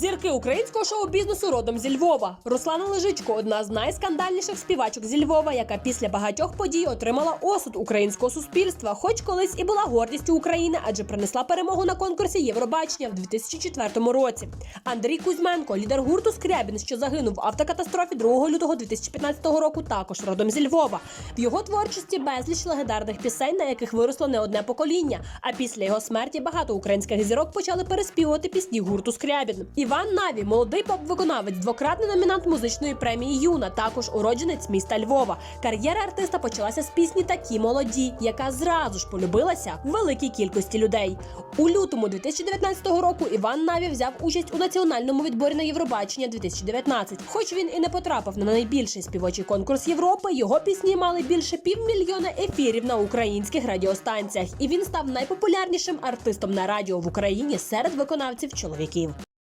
Зірки українського шоу-бізнесу родом зі Львова. Руслана Лежичко одна з найскандальніших співачок зі Львова, яка після багатьох подій отримала осуд українського суспільства, хоч колись і була гордістю України, адже принесла перемогу на конкурсі Євробачення в 2004 році. Андрій Кузьменко, лідер гурту Скрябін, що загинув в автокатастрофі 2 лютого 2015 року, також родом зі Львова. В його творчості безліч легендарних пісень, на яких виросло не одне покоління. А після його смерті багато українських зірок почали переспівувати пісні гурту Скрябін. Іван Наві, молодий поп-виконавець, двократний номінант музичної премії Юна, також уродженець міста Львова. Кар'єра артиста почалася з пісні Такі молоді, яка зразу ж полюбилася великій кількості людей. У лютому 2019 року Іван Наві взяв участь у національному відборі на Євробачення 2019. Хоч він і не потрапив на найбільший співочий конкурс Європи, його пісні мали більше півмільйона ефірів на українських радіостанціях, і він став найпопулярнішим артистом на радіо в Україні серед виконавців чоловіків.